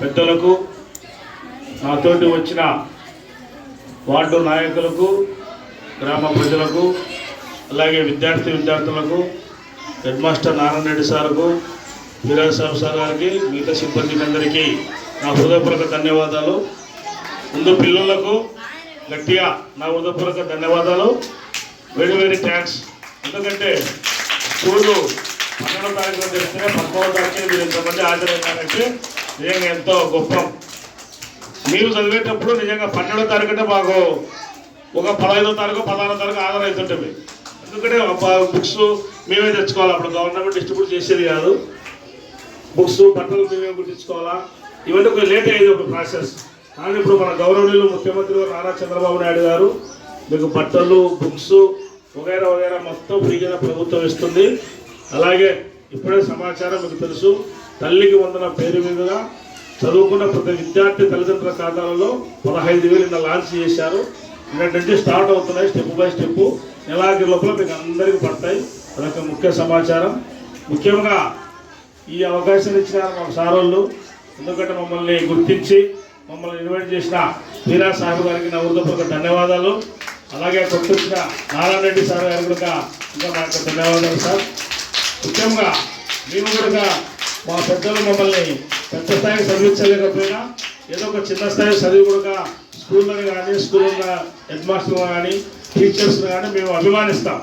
పెద్దలకు నాతోటి వచ్చిన వార్డు నాయకులకు గ్రామ ప్రజలకు అలాగే విద్యార్థి విద్యార్థులకు హెడ్ మాస్టర్ నారాయణ రెడ్డి సార్కు వీరాజ్ సాబ్ సార్ గారికి మిగతా సిబ్బందికి అందరికీ నా హృదయపూర్వక ధన్యవాదాలు. ముందు పిల్లలకు గట్టిగా నా హృదయపూర్వక ధన్యవాదాలు. Very very thanks. ఎందుకంటే స్కూళ్ళు పన్నెండో తారీఖు తెలిస్తే పదమూడో తారీఖు మీరు ఇంతమంది హాజరయ్యారంటే నిజంగా ఎంతో గొప్ప. మీరు చదివేటప్పుడు నిజంగా పన్నెండో తారీఖు అంటే మాకు ఒక పదహైదో తారీఖు పదహారో తారీఖు ఆధార్ అవుతుంటుంది ఎందుకంటే బుక్స్ మేమే తెచ్చుకోవాలి. అప్పుడు గవర్నమెంట్ డిస్ట్రిబ్యూట్ చేసేది కాదు. బుక్స్ బట్టలు మేమే గుర్తించుకోవాలా ఇవన్నీ ఒక లేట్ అయ్యేది ఒక ప్రాసెస్ కానీ ఇప్పుడు మన గౌరవనీయులు ముఖ్యమంత్రి నారా చంద్రబాబు నాయుడు గారు మీకు బట్టలు బుక్స్ వగైరా వగైరా మొత్తం ఫ్రీగా ప్రభుత్వం ఇస్తుంది. అలాగే ఇప్పుడే సమాచారం మీకు తెలుసు. తల్లికి వందన పేరు మీదుగా చదువుకున్న ప్రతి విద్యార్థి తల్లిదండ్రుల ఖాతాలలో పదహైదు వేలు నిన్న లాంచ్ చేశారు. ఏంటంటే స్టార్ట్ అవుతున్నాయి స్టెప్ బై స్టెప్. నెలాఖరు లోపల మీకు అందరికీ పడతాయి. అదొక ముఖ్య సమాచారం. ముఖ్యంగా ఈ అవకాశం ఇచ్చిన మా సారోళ్ళు ఎందుకంటే మమ్మల్ని గుర్తించి మమ్మల్ని ఇన్వైట్ చేసిన వీరా సాహెబ్ గారికి నా హృదయపూర్వక ధన్యవాదాలు. అలాగే కొత్త వచ్చిన నారాయణ రెడ్డి సార్ గారికి కూడా ఇంకా నా యొక్క ధన్యవాదాలు సార్. ముఖ్యంగా మేము కూడా మా పెద్దలు మమ్మల్ని పెద్ద స్థాయికి చదివించలేకపోయినా ఏదో ఒక చిన్న స్థాయి చదివి కూడా స్కూల్లో కానీ స్కూల్లో హెడ్ మాస్టర్లు కానీ టీచర్స్ కానీ మేము అభిమానిస్తాం.